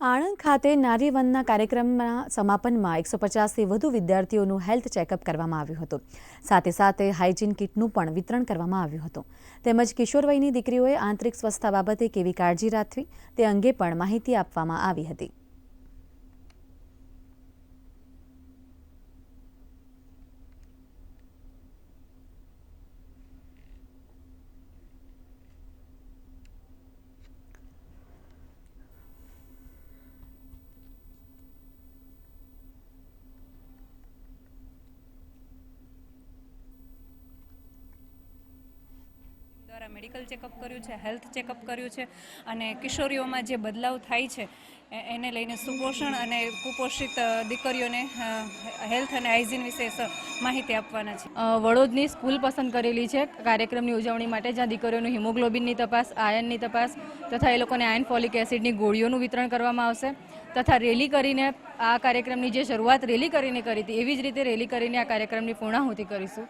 આણંદ ખાતે નારી વનના કાર્યક્રમના સમાપનમાં એકસો પચાસથી વધુ વિદ્યાર્થીઓનું હેલ્થ ચેકઅપ કરવામાં આવ્યું હતું. સાથે સાથે હાઇજીન કિટનું પણ વિતરણ કરવામાં આવ્યું હતું. તેમજ કિશોરવયની દીકરીઓએ આંતરિક સ્વસ્થતા બાબતે કેવી કાળજી રાખવી તે અંગે પણ માહિતી આપવામાં આવી હતી. દ્વારા મેડિકલ ચેકઅપ કર્યું છે, હેલ્થ ચેકઅપ કર્યું છે અને કિશોરીઓમાં જે બદલાવ થાય છે એને લઈને સુપોષણ અને કુપોષિત દીકરીઓને હેલ્થ અને હાઇજીન વિશે માહિતી આપવાના છે. વડોદની સ્કૂલ પસંદ કરેલી છે, કાર્યક્રમની ઉજવણી માટે જ્યાં દીકરીઓનું હિમોગ્લોબિનની તપાસ, આયનની તપાસ તથા એ લોકોને આયન ફોલિક એસિડની ગોળીઓનું વિતરણ કરવામાં આવશે તથા રેલી કરીને આ કાર્યક્રમની જે શરૂઆત રેલી કરીને કરી હતી, એવી જ રીતે રેલી કરીને આ કાર્યક્રમની પૂર્ણાહુતિ કરીશું.